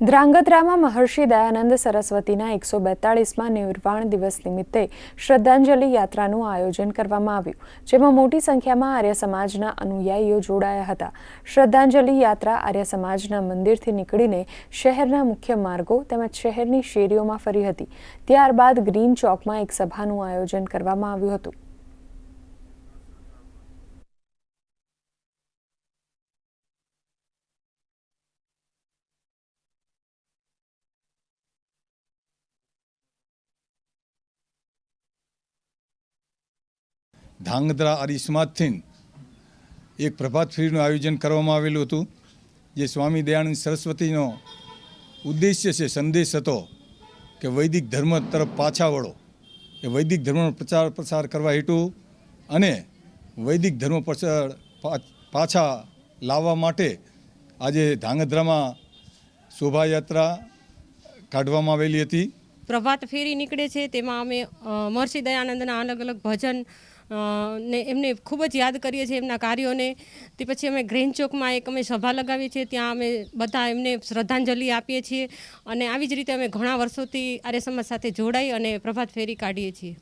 ધ્રાંગધ્રામાં મહર્ષિ દયાનંદ સરસ્વતીના એકસો બેતાળીસમાં નિર્વાણ દિવસ નિમિત્તે શ્રદ્ધાંજલિ યાત્રાનું આયોજન કરવામાં આવ્યું, જેમાં મોટી સંખ્યામાં આર્ય સમાજના અનુયાયીઓ જોડાયા હતા. શ્રદ્ધાંજલિ યાત્રા આર્ય સમાજના મંદિરથી નીકળીને શહેરના મુખ્ય માર્ગો તેમજ શહેરની શેરીઓમાં ફરી હતી. ત્યારબાદ ગ્રીન ચોકમાં એક સભાનું આયોજન કરવામાં આવ્યું હતું. ધાંગધ્રા આર્ય એક પ્રભાત ફેરીનું આયોજન કરવામાં આવેલું હતું, જે સ્વામી દયાનંદ સરસ્વતીનો ઉદ્દેશ્ય છે, સંદેશ હતો કે વૈદિક ધર્મ તરફ પાછા વળો. એ વૈદિક ધર્મનો પ્રચાર પ્રસાર કરવા હેતુ અને વૈદિક ધર્મ પ્રચાર પાછા લાવવા માટે આજે ધાંગધ્રામાં શોભાયાત્રા કાઢવામાં આવેલી હતી. પ્રભાત ફેરી નીકળે છે. તેમાં અમે મહર્ષિ દયાનંદના અલગ અલગ ભજન ને એમને ખૂબ જ યાદ કરીએ છીએ એમના કાર્યોને. તે પછી અમે ગ્રેન ચોકમાં એક અમે સભા લગાવીએ છીએ. ત્યાં અમે બધા એમને શ્રદ્ધાંજલિ આપીએ છીએ. અને આવી જ રીતે અમે ઘણા વર્ષોથી આર્ય સમાજ સાથે જોડાઈ અને પ્રભાત ફેરી કાઢીએ છીએ.